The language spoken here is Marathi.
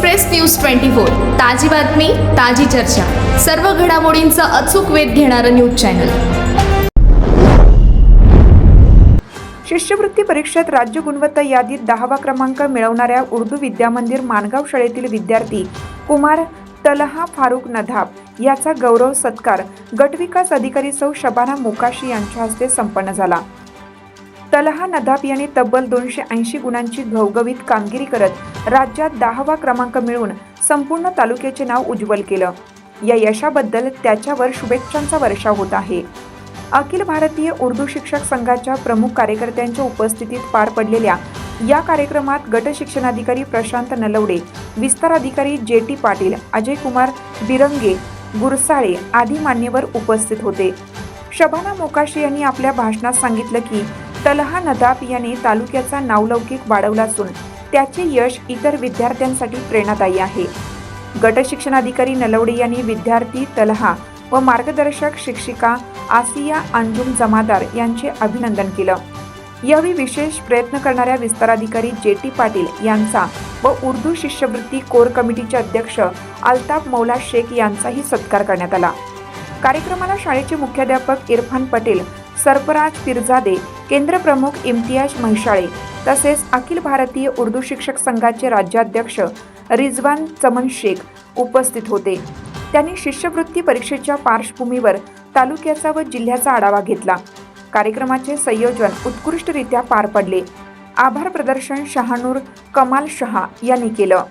एक्सप्रेस न्यूज ट्वेंटी फोर ताजी बातमी ताजी चर्चा. सर्व घडामोडींचा अचूक वेध घेणारं न्यूज चॅनल. शिष्यवृत्ती परीक्षेत राज्य गुणवत्ता यादीत दहावा क्रमांक मिळवणाऱ्या उर्दू विद्यामंदिर माणगाव शाळेतील विद्यार्थी कुमार तलहा फारुक नधाब याचा गौरव सत्कार गटविकास अधिकारी सौ शबाना मोकाशी यांच्या हस्ते संपन्न झाला. तलहा नदाब यांनी तब्बल दोनशे ऐंशी गुणांची घवघवीत कामगिरी करत राज्यात दहावा क्रमांक मिळवून संपूर्ण तालुक्याचे नाव उज्ज्वल केलं. या यशाबद्दल त्याच्यावर शुभेच्छांचा वर्षाव होत आहे. अखिल भारतीय उर्दू शिक्षक संघाच्या प्रमुख कार्यकर्त्यांच्या उपस्थितीत पार पडलेल्या या कार्यक्रमात गट शिक्षणाधिकारी प्रशांत नलवडे विस्तार अधिकारी जे टी पाटील अजय कुमार बिरंगे गुरसाळे आदी मान्यवर उपस्थित होते. शबाना मोकाशी यांनी आपल्या भाषणात सांगितलं की तलहा नदाब याने तालुक्याचा नावलौकिक वाढवला असून त्याचे यश इतर विद्यार्थ्यांसाठी प्रेरणादायी आहे. गट शिक्षणाधिकारी नलवडे यांनी विद्यार्थी तलहा व मार्गदर्शक शिक्षिका आसिया अंजुम जमादार यांचे अभिनंदन केलं. यावेळी विशेष प्रयत्न करणाऱ्या विस्ताराधिकारी जे टी पाटील यांचा व उर्दू शिष्यवृत्ती कोर कमिटीचे अध्यक्ष अल्ताफ मौला शेख यांचाही सत्कार करण्यात आला. कार्यक्रमाला शाळेचे मुख्याध्यापक इरफान पटेल सरफराज पिरजादे केंद्रप्रमुख इम्तियाज म्हैशाळे तसेच अखिल भारतीय उर्दू शिक्षक संघाचे राज्याध्यक्ष रिजवान चमन शेख उपस्थित होते. त्यांनी शिष्यवृत्ती परीक्षेच्या पार्श्वभूमीवर तालुक्याचा व जिल्ह्याचा आढावा घेतला. कार्यक्रमाचे संयोजन उत्कृष्टरित्या पार पडले. आभार प्रदर्शन शहानूर कमाल शहा यांनी केलं.